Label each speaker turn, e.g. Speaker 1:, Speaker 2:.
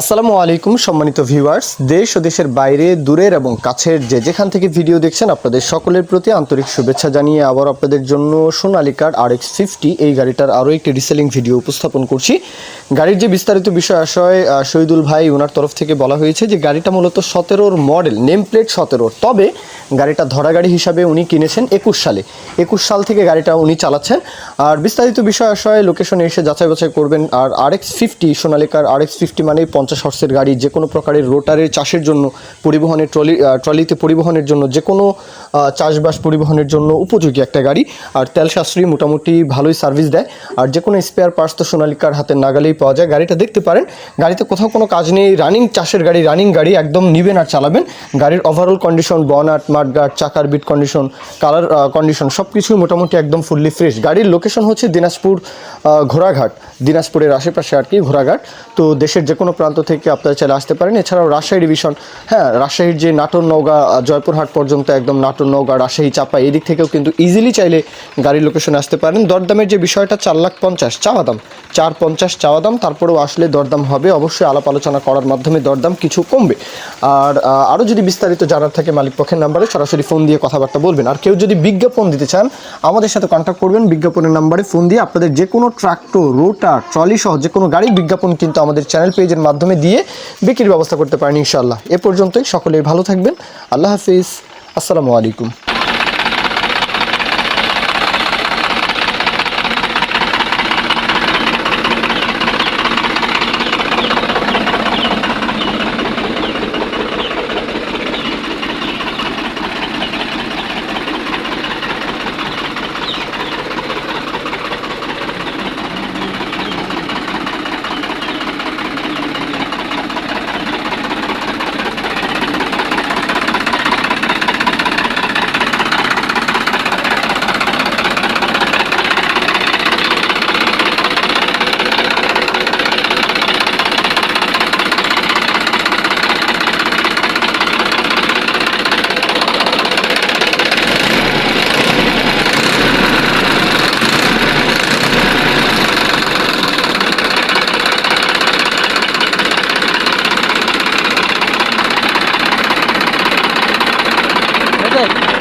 Speaker 1: আসসালামু আলাইকুম, সম্মানিত ভিউয়ার্স। দেশ ও দেশের বাইরে, দূরের এবং কাছের যে যেখান থেকে ভিডিও দেখছেন, আপনাদের সকলের প্রতি আন্তরিক শুভেচ্ছা জানিয়ে আবার আপনাদের জন্য সোনালিকার আর এক্স ফিফটি এই গাড়িটার আরও একটি রিসেলিং ভিডিও উপস্থাপন করছি। গাড়ির যে বিস্তারিত বিষয় আশয় শহীদুল ভাই ওনার তরফ থেকে বলা হয়েছে যে, গাড়িটা মূলত সতেরোর মডেল নেম প্লেট সতেরোর। তবে গাড়িটা ধরা গাড়ি হিসাবে উনি কিনেছেন একুশ সালে। একুশ সাল থেকে গাড়িটা উনি চালাচ্ছেন। আর বিস্তারিত বিষয় আশয় লোকেশনে এসে যাচাই বাছাই করবেন আর আর এক্স ফিফটি সোনালিকার আর এক্স ফিফটি মানে পঞ্চাশ হর্সের গাড়ি, যে কোনো প্রকারের রোটারের চাষের জন্য পরিবহনের ট্রলি ট্রলিতে পরিবহনের জন্য, যে কোনো চাষবাস পরিবহনের জন্য উপযোগী একটা গাড়ি। আর তেল সাশ্রয়ী মোটামুটি ভালোই সার্ভিস দেয়। আর যে কোনো স্পেয়ার পার্টস তো সোনালিকার হাতের নাগালেই পাওয়া যায়। গাড়িটা দেখতে পারেন। গাড়িতে কোথাও কোনো কাজ নেই। রানিং চাষের গাড়ি রানিং গাড়ি একদম নিবেন আর চালাবেন। গাড়ির ওভারঅল কন্ডিশন বনাট মাঠগার্ড চাকার বিট কন্ডিশন কালার কন্ডিশন সব কিছুই মোটামুটি একদম ফুললি ফ্রেশ গাড়ির লোকেশন হচ্ছে দিনাজপুর ঘোড়াঘাট। দিনাজপুরের আশেপাশে আর কি ঘোড়াঘাট। তো দেশের যে কোনো প্রান্ত থেকে আপনারা চাইলে আসতে পারেন। এছাড়াও রাজশাহী ডিভিশন হ্যাঁ রাজশাহীর যে নাটোর নওগাঁ জয়পুরহাট পর্যন্ত একদম নাটোর নওগাঁ রাজশাহী চাপা এই দিক থেকেও কিন্তু ইজিলি চাইলে গাড়ির লোকেশনে আসতে পারেন। দরদামের যে বিষয়টা, চার লাখ পঞ্চাশ, চাওয়া দাম। চার পঞ্চাশ চাওয়া দাম, তারপরেও আসলে দরদাম হবে। অবশ্যই আলাপ আলোচনা করার মাধ্যমে দরদাম কিছু কমবে। আর আরও যদি বিস্তারিত জানার থাকে মালিক পক্ষের নাম্বারে, সরাসরি ফোন দিয়ে কথাবার্তা বলবেন। আর কেউ যদি বিজ্ঞাপন দিতে চান, আমাদের সাথে কন্ট্যাক্ট করবেন। বিজ্ঞাপনের নাম্বারে ফোন দিয়ে আপনাদের যে কোনো ট্রাক্টর রোটার, ট্রলি সহ যে কোনো গাড়ির বিজ্ঞাপন কিন্তু আমাদের চ্যানেল পেজের মাধ্যমে দিয়ে বিক্রির ব্যবস্থা করতে পারেন ইনশাল্লাহ এ পর্যন্তই। সকলেই ভালো থাকবেন। আল্লাহ হাফিজ। আসসালামু আলাইকুম। Good.